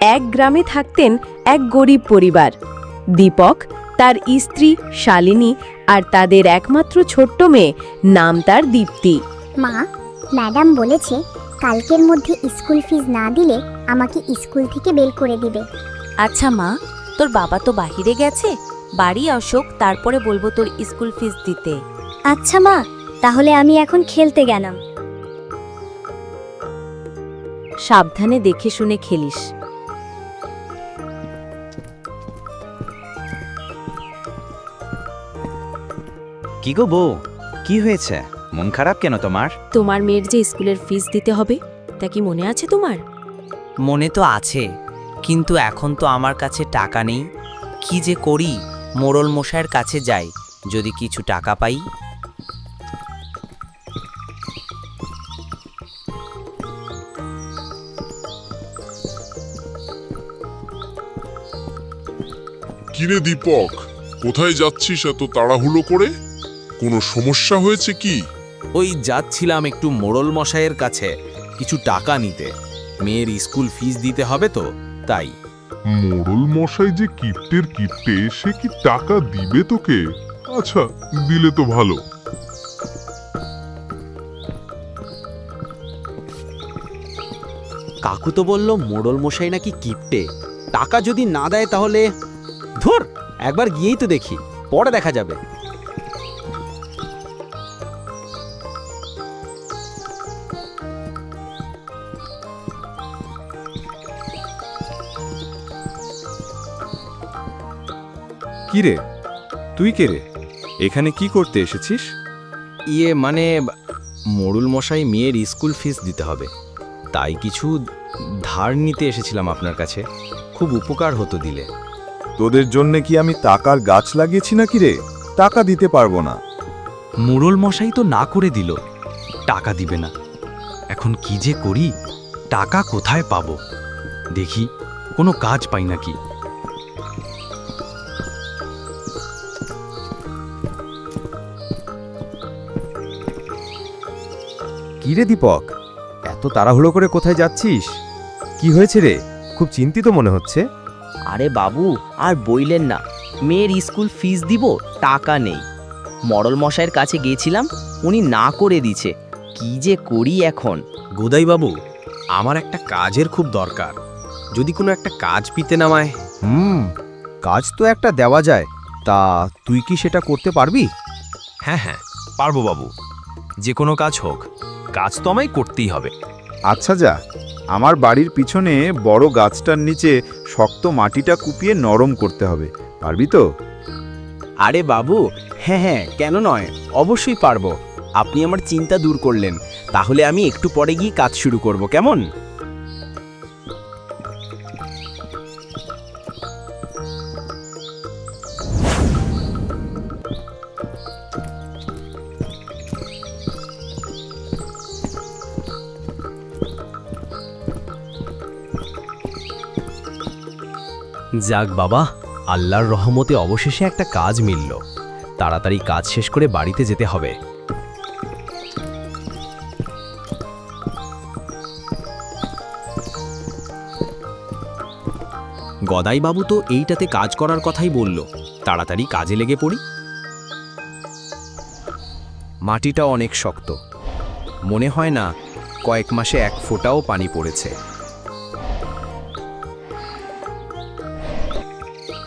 এক গ্রামে থাকতেন এক গরিব পরিবার। দীপক তার স্ত্রী শালিনী আর তাদের একমাত্র ছোট্ট মেয়ে নাম তার দীপ্তি। মা ম্যাডাম বলেছে কালকের মধ্যে স্কুল ফিজ না দিলে আমাকে স্কুল থেকে বের করে দিবে। আচ্ছা মা তোর বাবা তো বাহিরে গেছে। বাড়ি অশোক তারপরে বলব তোর স্কুল ফিজ দিতে। আচ্ছা মা তাহলে আমি এখন খেলতে গেলাম। সাবধানে দেখে শুনে খেলিস। কি গো বউ? কি হয়েছে? মন খারাপ কেন তোমার? তোমার মেয়ের যে স্কুলের ফিস দিতে হবে তা কি মনে আছে তোমার? মনে তো আছে কিন্তু এখন তো আমার কাছে টাকা নেই। কি যে করি? মোড়ল মশাইয়ের কাছে যাই যদি কিছু টাকা পাই। কিরে দীপক কোথায় যাচ্ছিস এত তাড়াহুড়ো করে? কোনো সমস্যা হয়েছে কি? ওই যাচ্ছিলাম একটু মোড়ল মশাইয়ের কাছে কিছু টাকা নিতে। মেয়ের স্কুল ফিস দিতে হবে তো তাই। মোড়ল মশাই যে কিপ্টের কিপ্টে সে কি টাকা দিবে তোকে? আচ্ছা দিলে তো ভালো। কাকু তো বলল মোড়ল মশাই নাকি কিপ্টে। টাকা যদি না দেয় তাহলে ধর একবার গিয়েই তো দেখি পরে দেখা যাবে। কি রে তুই কে রে এখানে কি করতে এসেছিস? ইয়ে মানে মোড়ল মশাই মেয়ের স্কুল ফিস দিতে হবে। তাই কিছু ধার নিতে এসেছিলাম আপনার কাছে। খুব উপকার হতো দিলে। তোদের জন্য কি আমি টাকার গাছ লাগিয়েছি নাকি রে? টাকা দিতে পারব না। মোড়ল মশাই তো না করে দিল। টাকা দিবে না। এখন কি যে করি? টাকা কোথায় পাবো? দেখি কোনো কাজ পাই নাকি? কি রে দীপক? এত তাড়াহুড়ো করে কোথায় যাচ্ছিস? কি হয়েছে রে? খুব চিন্তিত মনে হচ্ছে। আরে বাবু আর বইলেন না। মেয়ের স্কুল ফিস দিব টাকা নেই। মরল মশাইয়ের কাছে গিয়েছিলাম উনি না করে দিছে। কি যে করি এখন? গোদাই বাবু আমার একটা কাজের খুব দরকার। যদি কোনো একটা কাজ পিতে নামায়? হুম কাজ তো একটা দেওয়া যায়। তা তুই কি সেটা করতে পারবি? হ্যাঁ হ্যাঁ পারব বাবু। যে কোনো কাজ হোক। কাজ তো আমায় করতেই হবে। আচ্ছা যা আমার বাড়ির পিছনে বড় গাছটার নিচে শক্ত মাটিটা কুপিয়ে নরম করতে হবে পারবি তো? আরে বাবু হ্যাঁ হ্যাঁ কেন নয় অবশ্যই পারব। আপনি আমার চিন্তা দূর করলেন তাহলে আমি একটু পরে গিয়ে কাজ শুরু করব কেমন? যাক বাবা, আল্লাহর রহমতে অবশেষে একটা কাজ মিলল। তাড়াতাড়ি কাজ শেষ করে বাড়িতে যেতে হবে। গদাইবাবু তো এইটাতে কাজ করার কথাই বলল। তাড়াতাড়ি কাজে লেগে পড়ি। মাটিটা অনেক শক্ত। মনে হয় না কয়েক মাসে এক ফোঁটাও পানি পড়েছে।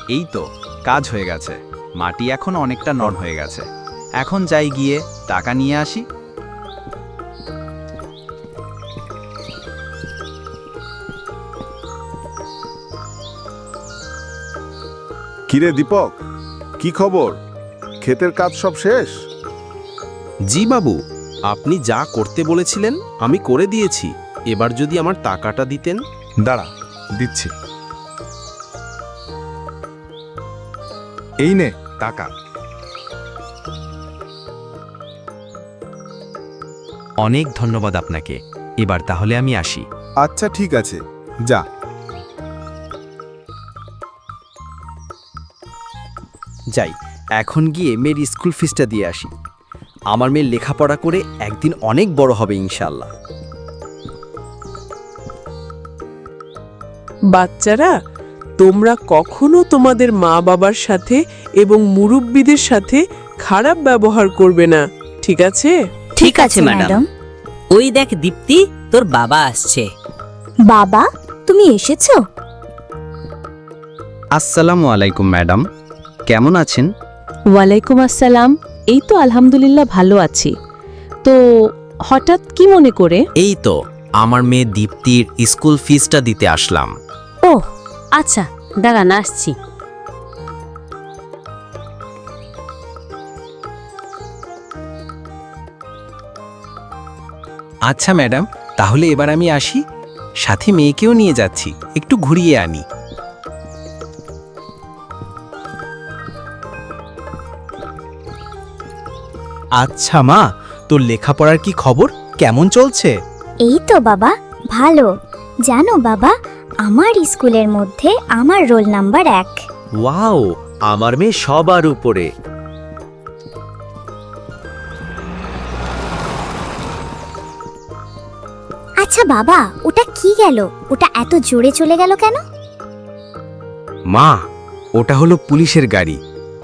এই তো কাজ হয়ে গেছে। মাটি এখন অনেকটা নরম হয়ে গেছে। এখন যাই গিয়ে টাকা নিয়ে আসি। কিরে দীপক কি খবর? ক্ষেতের কাজ সব শেষ? জি বাবু আপনি যা করতে বলেছিলেন আমি করে দিয়েছি। এবার যদি আমার টাকাটা দিতেন? দাঁড়া দিচ্ছি। এই নে টাকা। অনেক ধন্যবাদ আপনাকে। এবার তাহলে আমি আসি। আচ্ছা ঠিক আছে। যা। যাই এখন গিয়ে মেয়ের স্কুল ফিসটা দিয়ে আসি। আমার মেয়ে লেখাপড়া করে একদিন অনেক বড় হবে ইনশাল্লাহ বাচ্চারা তোমরা কখনো তোমাদের মা বাবার সাথে এবং মুরব্বীদের সাথে খারাপ ব্যবহার করবে না ঠিক আছে? ঠিক আছে ম্যাডাম। ওই দেখ দীপ্তি তোর বাবা আসছে। বাবা তুমি এসেছ? আসসালামু আলাইকুম ম্যাডাম। কেমন আছেন? ওয়ালাইকুম আসসালাম। এই তো আলহামদুলিল্লাহ ভালো আছি। তো হঠাৎ কি মনে করে? এই তো আমার মেয়ে দীপ্তির স্কুল ফিসটা দিতে আসলাম। আচ্ছা দাঁড়ান আসছি। আচ্ছা ম্যাডাম তাহলে এবার আমি আসি। সাথে মেয়েকেও নিয়ে যাচ্ছি একটু ঘুরিয়ে আনি। আচ্ছা মা তোর লেখাপড়ার কি খবর? কেমন চলছে? এই তো বাবা ভালো। জানো বাবা আমার স্কুলের মধ্যে আমার রোল নাম্বার এক। ওয়াও আমার মেয়ে সবার উপরে। আচ্ছা বাবা ওটা কি গেল? ওটা এত জোরে চলে গেল কেন? মা ওটা হলো পুলিশের গাড়ি।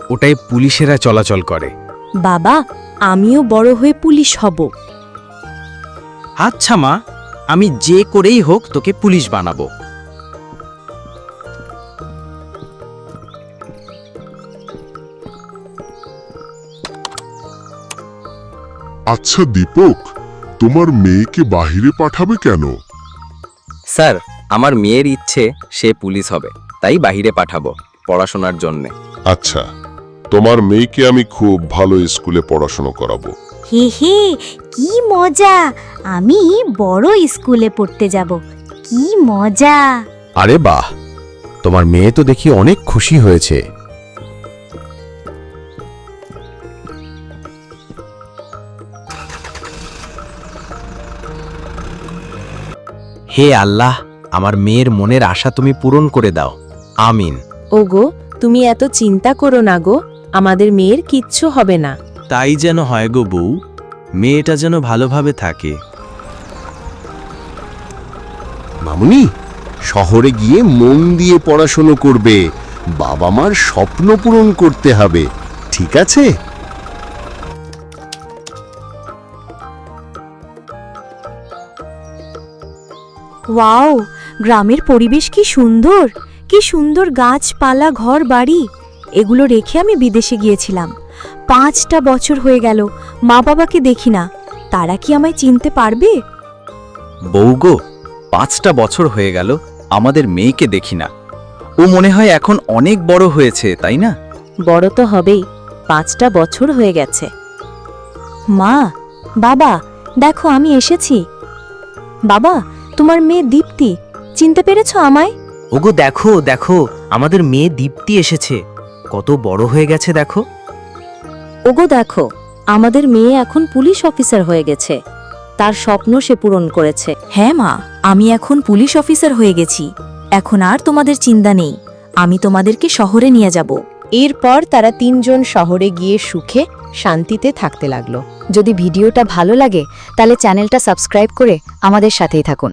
ওটাই পুলিশেরা চলাচল করে। বাবা আমিও বড় হয়ে পুলিশ হব। আচ্ছা মা আমি যে করেই হোক তোকে পুলিশ বানাবো। আচ্ছা দীপক তোমার মেয়েকে বাহিরে পাঠাবে কেন? স্যার আমার মেয়ের ইচ্ছে সে পুলিশ হবে তাই বাইরে পাঠাবো পড়াশোনার জন্যে। আচ্ছা তোমার মেয়েকে আমি খুব ভালো স্কুলে পড়াশোনা করাবো। হে হে কি মজা! আমি বড় স্কুলে পড়তে যাব কি মজা! আরে বাহ তোমার মেয়ে তো দেখি অনেক খুশি হয়েছে। হে আল্লাহ আমার মেয়ের মনের আশা তুমি পূরণ করে দাও। আমিন। ওগো তুমি এত চিন্তা করো না গো আমাদের মেয়ের কিচ্ছু হবে না। তাই যেন হয় গো বউ মেয়েটা যেন ভালোভাবে থাকে। মামুনি শহরে গিয়ে মন দিয়ে পড়াশুনো করবে বাবা মার স্বপ্ন পূরণ করতে হবে ঠিক আছে? ওয়াও গ্রামের পরিবেশ কি সুন্দর কি সুন্দর গাছপালা ঘর বাড়ি। এগুলো রেখে আমি বিদেশে গিয়েছিলাম। পাঁচটা বছর হয়ে গেল মা বাবাকে দেখি না। তারা কি আমায় চিনতে পারবে? বৌগো পাঁচটা বছর হয়ে গেল আমাদের মেয়েকে দেখি না। ও মনে হয় এখন অনেক বড় হয়েছে তাই না? বড় তো হবেই পাঁচটা বছর হয়ে গেছে। মা বাবা দেখো আমি এসেছি। বাবা তোমার মেয়ে দীপ্তি? চিনতে পেরেছ আমায়? ওগো দেখো দেখো আমাদের মেয়ে দীপ্তি এসেছে। কত বড় হয়ে গেছে দেখো। ওগো দেখো আমাদের মেয়ে এখন পুলিশ অফিসার হয়ে গেছে। তার স্বপ্ন সে পূরণ করেছে। হ্যাঁ মা আমি এখন পুলিশ অফিসার হয়ে গেছি। এখন আর তোমাদের চিন্তা নেই। আমি তোমাদেরকে শহরে নিয়ে যাব। এরপর তারা তিনজন শহরে গিয়ে সুখে শান্তিতে থাকতে লাগল। যদি ভিডিওটা ভালো লাগে তাহলে চ্যানেলটা সাবস্ক্রাইব করে আমাদের সাথেই থাকুন।